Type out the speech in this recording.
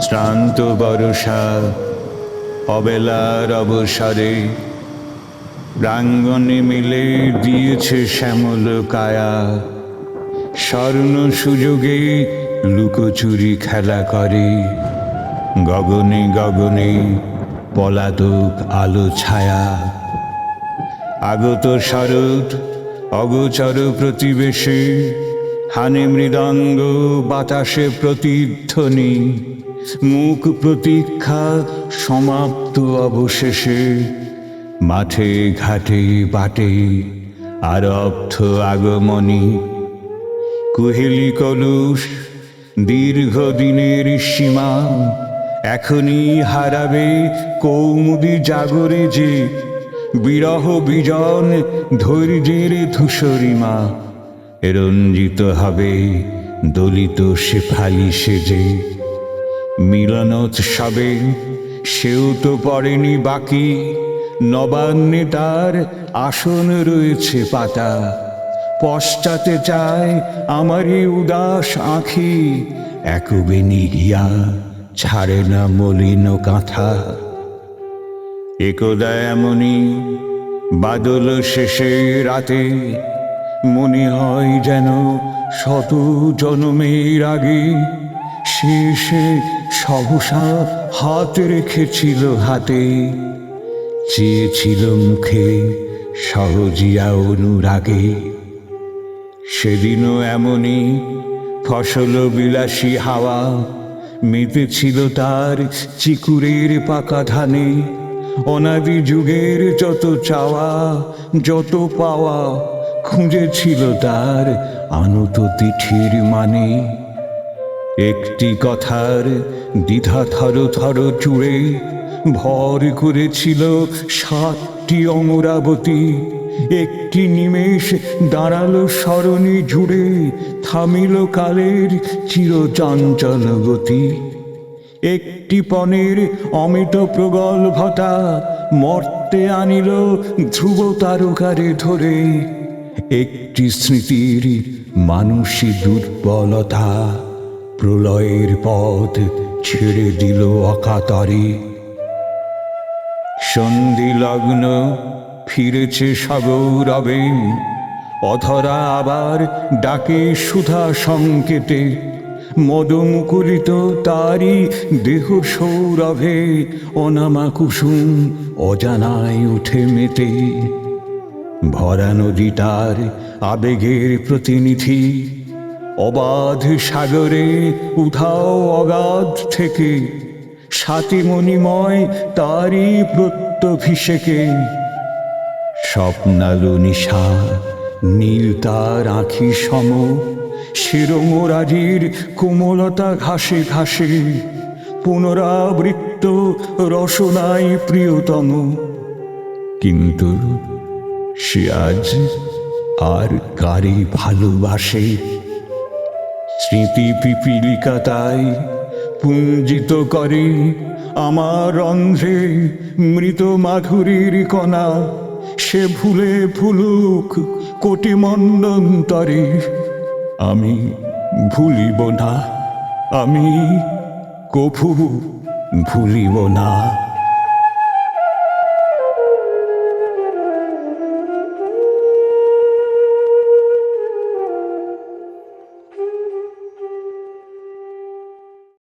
শ্রান্ত বরষা, অবেলার অবসরে, প্রাঙ্গণে মিলে দিয়েছে শ্যামল কায়া। স্বর্ণ সুযোগে লুকোচুরি খেলা করে। গগনে গগনে পলাতক আলো ছায়া। আগত শরৎ, অগোচর প্রতিবেশে হানে মৃদঙ্গ বাতাসে প্রতিধ্বনি, মুখ প্রতীক্ষা সমাপ্ত অবশেষে, মাঠে ঘাটে বাটে আর অর্থ আগমনী। কুহেলি কলুষ দীর্ঘদিনের সীমা, এখনই হারাবে কৌমুদি জাগরে যে, বিরহ বিজন ধৈর্যের ধূসরিমা। রঞ্জিত হবে, দলিত শেফালি সেজে। মিলনোৎসবে সেও তো পড়েনি বাকি। নবান্নে তার আসন রয়েছে পাতা। পশ্চাতে চায় আমারই উদাস আঁখি। একবে নিহিয়া ছাড়ে না মলিন কাঁথা। একদা এমনই বাদল শেষে রাতে মনে হয় যেন শত জনমের আগে শেষে সহসা হাত রেখেছিল হাতে। চেয়েছিল মুখে সহজিয়া অনুরাগে। সেদিনও এমনই ফসল বিলাসী হাওয়া মেতেছিল তার চিকুরের পাকা ধানে। অনাদি যুগের যত চাওয়া, যত পাওয়া খুঁজেছিল তার আনত তিথির মানে। একটি কথার দ্বিধা থর থর চুড়ে, ভর করেছিল সাতটি অমরাবতী। একটি নিমেষ দাঁড়াল স্মরণে জুড়ে, থামিল কালের চিরচঞ্চল গতি একটি পনেরো অমিত প্রগল্ভতা মর্তে আনিল ধ্রুব তারকারে ধরে। একটি স্মৃতির মানুষই দুর্বলতা প্রলয়ের পথ ছেড়ে দিল অকাতরে। সন্ধি লগ্ন ফিরেছে সগৌরবে অথরা আবার ডাকে সুধা সংকেতে, মদমুকুলিত তারি দেহ সৌরভে অনামা কুসুম অজানায় উঠে মেতে। ভরা নদী তার আবেগের প্রতিনিধি, অবাধ সাগরে উঠাও অগাধ থেকে সাতিমণিময় তারই প্রত্যভিষেকে। স্বপ্নালু নিশা, নীল তার আঁখি সম, শিরমোরাজির কোমলতা ঘাসে ঘাসে, পুনরাবৃত্ত রসনায় প্রিয়তম। কিন্তু সে আজ আর কারে ভালোবাসে? স্মৃতি পিপিলিকা তাই পুঞ্জিত করে আমার রন্ধ্রে মৃত মাধুরীর কণা। সে ভুলে ভুলুক কোটি মন্ডন্তরে। আমি ভুলিব না, আমি কভু ভুলিব না।